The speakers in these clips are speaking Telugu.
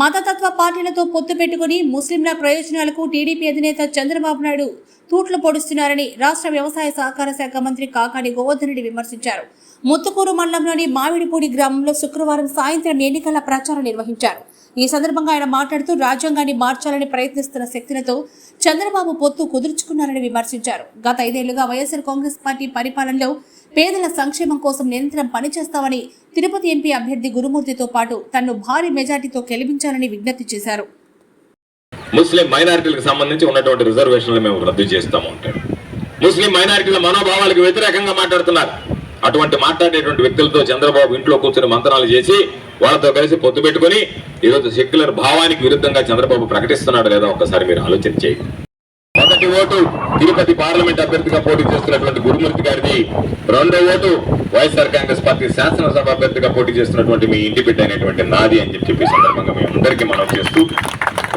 మతతత్వ పార్టీలతో పొత్తు పెట్టుకుని ముస్లింల ప్రయోజనాలకు టీడీపీ అధినేత చంద్రబాబు నాయుడు తూట్లు పొడుస్తున్నారని రాష్ట్ర వ్యవసాయ సహకార శాఖ మంత్రి కాకాని గోవర్ధన్ రెడ్డి విమర్శించారు. ముత్తుకూరు మండలంలోని మామిడిపూడి గ్రామంలో శుక్రవారం సాయంత్రం ఎన్నికల ప్రచారం నిర్వహించారు. ఈ సందర్భంగా ఆయన మాట్లాడుతూ రాజ్యాంగాన్ని మార్చాలని ప్రయత్నిస్తున్న శక్తులతో చంద్రబాబు పొత్తు కుదుర్చుకున్నారని విమర్శించారు. గత ఐదేళ్ళుగా వైఎస్ఆర్ కాంగ్రెస్ పార్టీ పరిపాలనలో పేదల సంక్షేమం కోసం నిరంతరం పనిచేస్తామని తిరుపతి ఎంపీ అభ్యర్థి గురుమూర్తితో పాటు తన్ను భారీ మెజార్టీతో గెలిపించాలని విజ్ఞప్తి చేశారు. ముస్లిం మైనారిటీలకు సంబంధించి ఉన్నటువంటి రిజర్వేషన్లు మేము రద్దు చేస్తాము అంటాడు ముస్లిం మైనారిటీల మనోభావాలకు వ్యతిరేకంగా మాట్లాడుతున్నారు. అటువంటి మాట్లాడేటువంటి వ్యక్తులతో చంద్రబాబు ఇంట్లో కూర్చొని మంత్రాలు చేసి వాళ్ళతో కలిసి పొత్తు పెట్టుకుని ఈరోజు సెక్యులర్ భావానికి విరుద్ధంగా చంద్రబాబు ప్రకటిస్తున్నాడు లేదా ఒక్కసారి మీరు ఆలోచన చేయండి. మొదటి ఓటు తిరుపతి పార్లమెంట్ అభ్యర్థిగా పోటీ చేస్తున్నటువంటి గురుమూర్తి గారిది. రెండో ఓటు వైఎస్ఆర్ కాంగ్రెస్ పార్టీ శాసనసభ అభ్యర్థిగా పోటీ చేస్తున్నటువంటి మీ ఇంటి బిడ్డ అయినటువంటి నాది అని చెప్పి సందర్భంగా మీ అందరికీ మనం చేస్తూ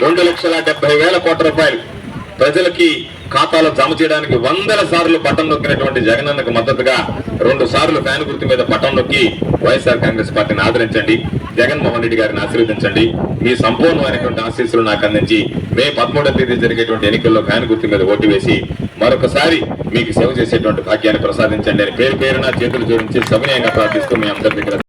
రెండు లక్షల డెబ్బై వేల కోట్ల రూపాయలు ప్రజలకి ఖాతాలో జమ చేయడానికి వందల సార్లు పట్టం నొక్కినటువంటి జగనన్నకు మద్దతుగా రెండు సార్లు ఫ్యాన్ గుర్తు మీద పట్టం నొక్కి వైఎస్ఆర్ కాంగ్రెస్ పార్టీని ఆదరించండి. జగన్మోహన్ రెడ్డి గారిని ఆశీర్వదించండి. మీ సంపూర్ణమైనటువంటి ఆశీస్సులు నాకు అందించి మే పదమూడవ తేదీ జరిగేటువంటి ఎన్నికల్లో ఫ్యాన్ గుర్తు మీద ఓటు వేసి మరొకసారి మీకు సేవ చేసేటువంటి భాగ్యాన్ని ప్రసాదించండి అని పేరు పేరున చేతులు జోడించి సమయంగా ప్రార్థిస్తూ మీ అందరి దగ్గర